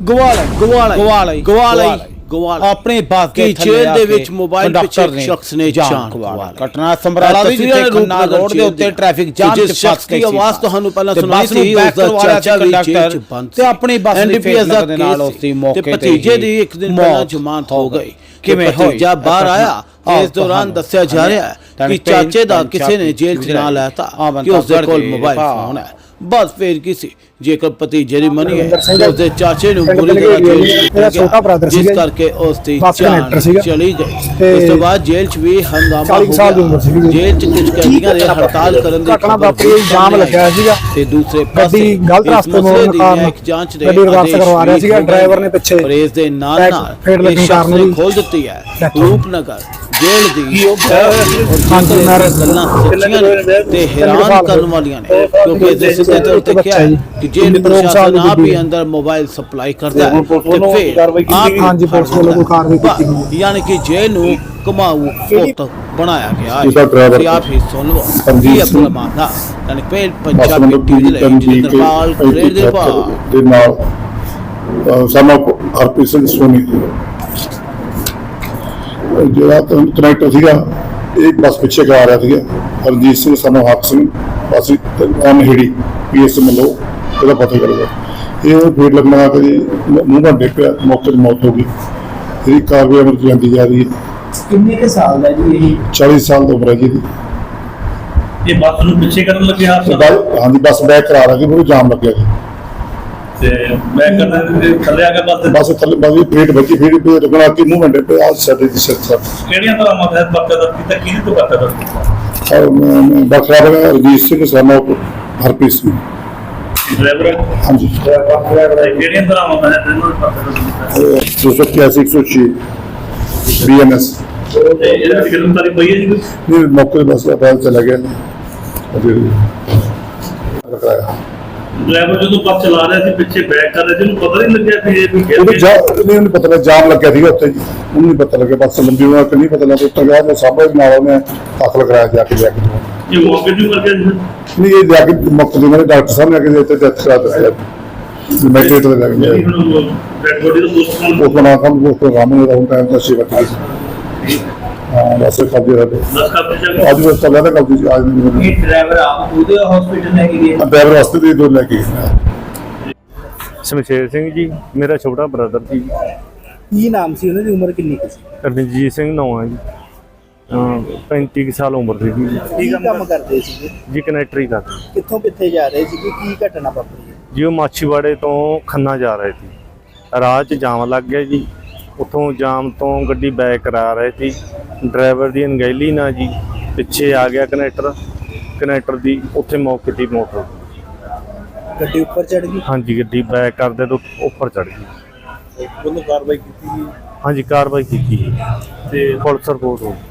ਗਵਾਲਾ ਗਵਾਲਾ ਗਵਾਲਾ ਗਵਾਲਾ ਗਵਾਲਾ ਆਪਣੇ ਬਾਤ ਕਿ ਜੇਲ੍ਹ ਦੇ ਵਿੱਚ ਮੋਬਾਈਲ ਪਿੱਛੇ ਇੱਕ ਸ਼ਖਸ ਨੇ ਜਾਨ ਗਵਾਲਾ ਘਟਨਾ ਸਮਰਾਲਾ ਦੀ ਜਿੱਥੇ ਖੰਨਾ ਰੋਡ ਦੇ ਉੱਤੇ ਟ੍ਰੈਫਿਕ ਜਾਮ ਚ ਫਸ ਗਈ ਆਵਾਜ਼ ਤੁਹਾਨੂੰ ਪਹਿਲਾਂ ਸੁਣਾਈ ਸੀ ਉਸ ਦਾ ਚਾਚਾ ਵੀ ਜੇਲ੍ਹ ਕੰਡਕਟਰ ਚ ਬੰਦ ਤੇ ਆਪਣੀ ਬੱਸ ਦੀ NDPS ਦਾ ਨਾਲ ਉਸ ਦੀ ਮੌਕੇ ਤੇ ਭਤੀਜੇ ਦੀ ਇੱਕ ਦਿਨ ਪਹਿਲਾਂ ਜ਼ਮਾਨਤ ਹੋ ਗਈ। ਕਿਵੇਂ ਭਤੀਜਾ ਬਾਹਰ ਆਇਆ। ਇਸ ਦੌਰਾਨ ਦੱਸਿਆ ਜਾ ਰਿਹਾ ਹੈ ਕਿ ਚਾਚੇ ਦਾ ਕਿਸੇ ਨੇ ਜੇਲ੍ਹ 'ਚ ਨਾ ਲੈਤਾ ਕਿ ਉਸ ਦੇ ਕੋਲ ਮੋਬਾਈਲ ਫੋਨ ਹੈ। ਬਸ ਫੇਰ ਕੀ ਸੀ ਜੇਕਰ ਭਤੀਜੇ ਦੀ ਮੰਨੀਏ ਉਸ ਦੇ ਚਾਚੇ ਨੂੰ ਬੁਰੀ ਤਰ੍ਹਾਂ ਜੇਲ੍ਹ ਮੇਰਾ ਛੋਟਾ brother ਜਿਸ ਸੀਗਾ ਜੀ। ਕਰਕੇ ਉਸ ਦੀ ਜਾਨ। ਚਲੀ ਗਈ ਇਸ ਤੋਂ ਬਾਅਦ ਜੇਲ੍ਹ 'ਚ ਵੀ ਹੰਗਾਮਾ 40 ਹੋ ਗਿਆ। ਜੇਲ੍ਹ 'ਚ ਕੁਝ ਕੈਦੀਆਂ ਦੇ ਹੜਤਾਲ ਕਰਨ ਦੀ ਘਟਨਾ ਵਾਪਰੀ, ਵੀ ਜਾਮ ਸਾਹਮਣੇ ਲੱਗਿਆ। ਸੀਗਾ। ਤੇ ਦੂਸਰੇ ਪਾਸੇ ਗਲਤ ਰਸਤੇ ਮੋੜਨ ਕਾਰਨ ਨਿਆਇਕ ਜਾਂਚ ਦੇ ਆਦੇਸ਼ ਕਰਵਾ ਰਿਹਾ ਸੀਗਾ, ਡਰਾਈਵਰ ਨੇ ਪਿੱਛੇ ਪਰ ਇਸ ਦੇ ਨਾਲ ਨਾਲ ਫੇਟ ਲੱਗਣ ਕਾਰਨ ਖੋਲ ਦਿੱਤੀ ਹੈ। ਰੂਪਨਗਰ ਜੇਲ੍ਹ ਦੀ ਮੈਂ- ਗੱਲਾਂ ਸੱਚੀਆਂ ਤੇ ਹੈਰਾਨ ਕਰਨ। ਵਾਲੀਆਂ ਨੇ ਕਿਉਂਕਿ ਦੇ ਸਿੱਧੇ ਤੌਰ ਤੇ ਕਿਹਾ ਹੈ ਜੀ। ਕਿ ਸਾਲ ਪ੍ਰਸ਼ਾਸਨ ਆਪ ਹੀ ਹੈ। ਅੰਦਰ ਮੋਬਾਈਲ ਸਪਲਾਈ ਕਰਦਾ ਹੈ ਤੇ ਫਿਰ ਆਪ। ਹਾਂਜੀ, ਪੁਲਿਸ ਵੱਲੋਂ ਕੋਈ ਕਾਰਵਾਈ ਕੀਤੀ ਗਈ ਹੈ। ਯਾਨੀ ਕਿ ਜੇਲ੍ਹ ਨੂੰ ਕਮਾਊ ਪੁੱਤ ਬਣਾਇਆ ਗਿਆ ਤੁਸੀਂ ਆਪ ਹੀ ਸੁਣ ਲਓ ਇਹ। ਆਪਣਾ ਮਾਨਾ ਯਾਨੀ ਪਹਿਲ ਪੰਜਾਬੀ ਟੀਵੀ ਲਈ ਪੀਐਮ ਜੀ ਜਿੰਦਰ ਪਾਲ ਗ੍ਰੇਡ ਦੇ ਨਾਲ ਸਮਾਂ ਹਰਪ੍ਰੀਤ ਸਿੰਘ ਸੋਨੀ ਜੀ ਜਿਹੜਾ ਕਨੈਕਟਰ ਸੀਗਾ ਇਹ ਬੱਸ ਪਿੱਛੇ ਕਰਾ ਰਿਹਾ ਸੀਗਾ। ਹਰਜੀਤ ਸਿੰਘ ਸਾਨੂੰ ਹੱਕ ਸਿੰਘ ਅਸੀਂ ਅਨਹਿੜੀ ਪੀਐਸ ਮਲੋ ਇਹਦਾ ਪਤਾ ਕਰਦਾ ਇਹ ਫੇਰ ਲੱਗਣਾ ਕਿ ਮੂੰਹ ਭੰਡੇ ਪਿਆ ਮੌਕੇ ਤੇ ਮੌਤ ਹੋ ਗਈ। ਇਹਦੀ ਕਾਰਵਾਈ ਅਮਰ ਜਾਂਦੀ ਜਾ ਰਹੀ ਹੈ। ਕਿੰਨੇ ਕੇ ਸਾਲ ਦਾ ਜੀ ਇਹ? 40 ਸਾਲ ਦੀ ਉਮਰ ਹੈ ਜੀ ਇਹਦੀ। ਇਹ ਬੱਸ ਨੂੰ ਪਿੱਛੇ ਕਰਨ ਲੱਗੇ ਤੇ ਹਾਦਸਾ ਬੱਸ- ਹਾਂਜੀ ਬੱਸ ਬੈਕ ਕਰਾ ਰਹੀ ਸੀ ਉਹ ਜਾਮ ਲੱਗਿਆ ਜੀ। ਤੇ ਮੈਂ ਕਰਦਾ ਥੱਲੇ ਆ ਕੇ ਬੱਸ। ਦੇ- ਬਸ ਥੱਲੇ ਬਸ ਪੇਟ ਬੱਜੀ ਫੇਰ ਪੇ ਰੁਕਣਾ ਕਿ ਮੂੰਹ ਮੰਡੇ ਪੇ ਆ ਸਾਡੇ ਦੀ ਸਿਰ ਸਰ ਕਿਹੜੀਆਂ ਤਰ੍ਹਾਂ ਮਤ ਬੱਕਾ ਦਾ ਕੀਤਾ ਕਿਹਦੇ ਤੋਂ ਬੱਕਾ ਦਾ ਔਰ ਬਖਰਾ ਬਗਾ ਰਜੀਤ ਸਿੰਘ ਸਾਨਾ ਹਰਪ੍ਰੀਤ ਸਿੰਘ। ਡਰਾਈਵਰ ਹਾਂਜੀ। ਕਿਹੜੀਆਂ ਤਰ੍ਹਾਂ ਮਤ ਹੈ ਤੈਨੂੰ ਬੱਕਾ ਦਾ ਕੀਤਾ? 281 106 ਬੀਐਨਐਸ ਤੇ ਇਹਦੇ ਵਿੱਚ ਗ੍ਰਿਫਤਾਰੀ ਪਈ ਹੈ ਜੀ ਕੋਈ? ਇਹ ਮੌਕੇ ਤੇ ਬਸ ਪਤਾ ਚਲਾ ਗਿਆ। ਅਜੇ ਰਖਾਇਆ ਡਰਾਈਵਰ ਜਦੋਂ ਬੱਸ ਚਲਾ ਰਿਹਾ ਸੀ ਪਿੱਛੇ ਬੈਕ ਕਰ ਰਿਹਾ ਸੀ ਉਹਨੂੰ ਪਤਾ ਨਹੀਂ ਲੱਗਿਆ ਕਿ ਇਹ ਵੀ ਗਿਰ ਉਹਨੂੰ ਜਾ ਗਿਆ ਨਹੀਂ ਉਹਨੂੰ ਪਤਾ ਲੱਗਾ ਜਾਮ ਲੱਗਿਆ ਸੀਗਾ ਉੱਥੇ ਜੀ। ਉਹਨੂੰ ਨਹੀਂ ਪਤਾ ਲੱਗਿਆ ਬਸ ਲੰਬੀ ਉਹਨਾਂ ਕਿ ਨਹੀਂ ਪਤਾ ਲੱਗਾ ਉੱਤਰ ਗਿਆ ਤੇ ਸਾਹਮਣੇ ਨਾਲ ਉਹਨੇ ਦਾਖਲ ਕਰਾਇਆ ਜਾ ਕੇ ਜਾ ਕੇ। ਇਹ ਮੌਕੇ ਤੇ ਮਰ ਗਿਆ ਜੀ ਨਹੀਂ ਇਹ ਜਾ ਕੇ ਮੌਕੇ ਤੇ ਮੇਰੇ ਡਾਕਟਰ ਸਾਹਿਬ ਨੇ ਕਿ ਇੱਥੇ ਡੈਥ ਕਰਾ ਦਿੱਤੀ ਮੈਟਰੇਟ ਦੇ ਲੱਗ ਗਿਆ ਹੁਣ ਡੈਡ ਬੋਡੀ ਦਾ ਪੋਸਟਮਾਰਟਮ ਉਹ ਬਣਾ ਕੰਮ ਉਹ ਪ੍ਰੋਗਰਾਮ ਹੈ ਉਹ ਟਾਈਮ ਦਾ ਸੇਵਾ ਕੀਤੀ ਹਾਂ ਬਸ ਖਾਦੀ ਰਹੇ ਦਸ ਕਰ ਦਿੱਤਾ ਅੱਜ ਬਸ ਚੱਲਿਆ ਤਾਂ ਕੱਲ ਦੀ ਅੱਜ ਨਹੀਂ ਇਹ ਡਰਾਈਵਰ ਆਪ ਉਹਦੇ ਹਸਪੀਟਲ ਲੈ ਕੇ ਗਏ ਡਰਾਈਵਰ ਵਾਸਤੇ ਦੇ ਦੋ ਲੈ ਕੇ ਗਏ। ਸ਼ਮਸ਼ੇਰ ਸਿੰਘ ਜੀ ਮੇਰਾ ਛੋਟਾ ਬ੍ਰਦਰ ਜੀ। ਕੀ ਨਾਮ ਸੀ ਉਹਨਾਂ ਦੀ? ਉਮਰ ਕਿੰਨੀ ਕੁ ਸੀ? ਰਣਜੀਤ ਸਿੰਘ ਨਾਮ ਹੈ ਜੀ। ਅਮ 35 ਕੁ ਸਾਲ ਉਮਰ ਦੀ ਜੀ। ਕੀ ਕੰਮ ਕਰਦੇ ਸੀਗੇ? ਜੀ ਕਨੈਕਟਰੀ ਕਰਦੇ। ਕਿੱਥੋਂ ਕਿੱਥੇ ਜਾ ਰਹੇ ਸੀਗੇ? ਕੀ ਘਟਨਾ ਵਾਪਰੀ? ਹੈ ਜੀ ਉਹ ਮਾਛੀਵਾੜੇ ਤੋਂ ਖੰਨਾ ਜਾ ਰਹੇ ਸੀ। ਰਾਹ 'ਚ ਜਾਮ ਲੱਗ ਗਿਆ ਜੀ। ਉੱਥੋਂ ਜਾਮ ਤੋਂ ਗੱਡੀ ਬੈਕ ਕਰਾ ਰਹੇ ਸੀ। ਡਰਾਈਵਰ ਦੀ ਅਣਗਹਿਲੀ ਨਾਲ ਜੀ ਪਿੱਛੇ ਆ ਗਿਆ ਕਨੈਕਟਰ। ਕਨੈਕਟਰ ਦੀ ਉੱਥੇ ਮੌਕੇ ਹੋ ਗਈ। ਗੱਡੀ ਉੱਪਰ ਚੜ ਗਈ? ਹਾਂਜੀ ਗੱਡੀ ਬੈਕ ਕਰਦੇ ਤੋਂ ਉੱਪਰ ਚੜ ਗਈ। ਉਹਨੂੰ ਕਾਰਵਾਈ ਕੀਤੀ ਹਾਂਜੀ ਕਾਰਵਾਈ ਕੀਤੀ ਜੀ। ਤੇ ਪੁਲਿਸ ਰਿਪੋਰਟ ਹੋ ਗਈ